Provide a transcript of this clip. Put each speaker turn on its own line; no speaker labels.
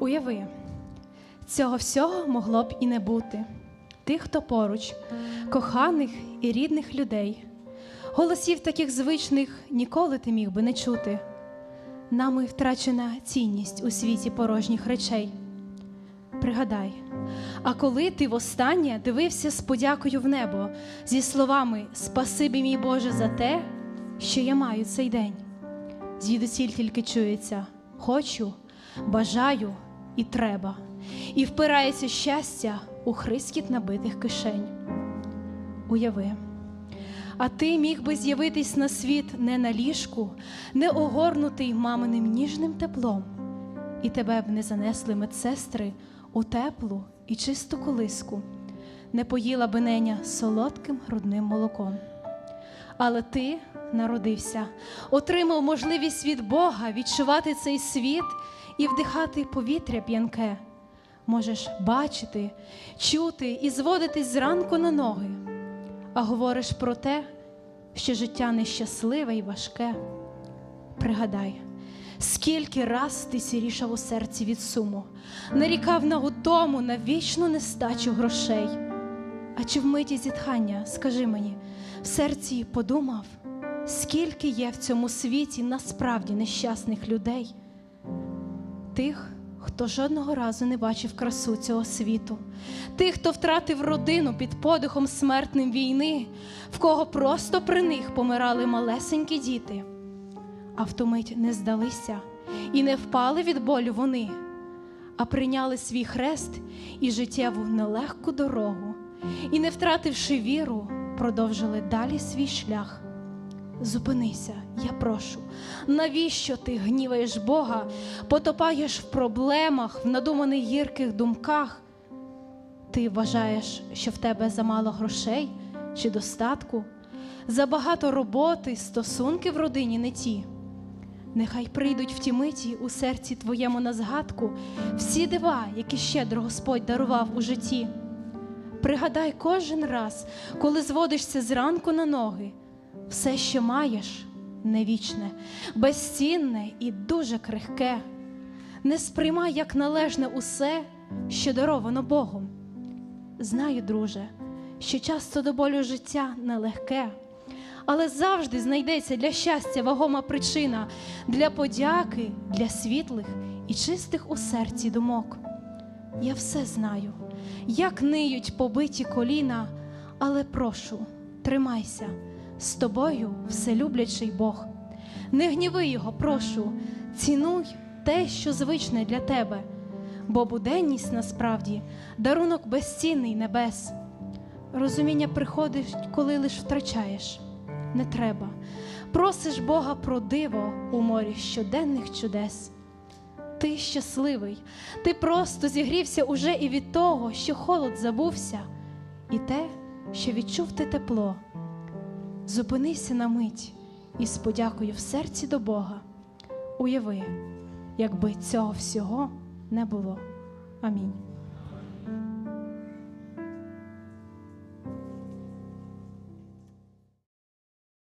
Уяви, цього всього могло б і не бути. Тих, хто поруч, коханих і рідних людей. Голосів таких звичних ніколи ти міг би не чути. Нами втрачена цінність у світі порожніх речей. Пригадай, а коли ти востаннє дивився з подякою в небо зі словами Спасибі, мій Боже, за те, що я маю цей день. Звідусіль тільки чується хочу, бажаю і треба, і впирається щастя у хрискіт набитих кишень. Уяви, а ти міг би з'явитись на світ не на ліжку, не огорнутий маминим ніжним теплом, і тебе б не занесли медсестри у теплу і чисту колиску, не поїла би неня солодким грудним молоком. Але ти народився, отримав можливість від Бога відчувати цей світ і вдихати повітря п'янке. Можеш бачити, чути і зводитись зранку на ноги, а говориш про те, що життя нещасливе і важке. Пригадай, скільки раз ти сірішав у серці від суму, нарікав на утому, на вічну нестачу грошей. А чи в миті зітхання, скажи мені, в серці подумав, скільки є в цьому світі насправді нещасних людей, тих, хто жодного разу не бачив красу цього світу, тих, хто втратив родину під подихом смертним війни, в кого просто при них помирали малесенькі діти, а в ту мить не здалися і не впали від болю вони, а прийняли свій хрест і життєву нелегку дорогу, і, не втративши віру, продовжили далі свій шлях. Зупинися, я прошу. Навіщо ти гніваєш Бога, потопаєш в проблемах, в надуманих гірких думках? Ти вважаєш, що в тебе замало грошей чи достатку, забагато роботи, стосунки в родині не ті. Нехай прийдуть в ті миті у серці твоєму на згадку всі дива, які щедро Господь дарував у житті. Пригадай кожен раз, коли зводишся зранку на ноги, все, що маєш, не вічне, безцінне і дуже крихке. Не сприймай як належне усе, що даровано Богом. Знаю, друже, що часто до болю життя нелегке, але завжди знайдеться для щастя вагома причина для подяки, для світлих і чистих у серці думок. Я все знаю, як ниють побиті коліна, але прошу, тримайся, з тобою вселюблячий Бог. Не гніви його, прошу, цінуй те, що звичне для тебе, бо буденність насправді дарунок безцінний небес. Розуміння приходить, коли лиш втрачаєш. Не треба. Просиш Бога про диво у морі щоденних чудес. Ти щасливий, ти просто зігрівся уже і від того, що холод забувся, і те, що відчув ти тепло. Зупинися на мить і з подякою в серці до Бога. Уяви, якби цього всього не було. Амінь.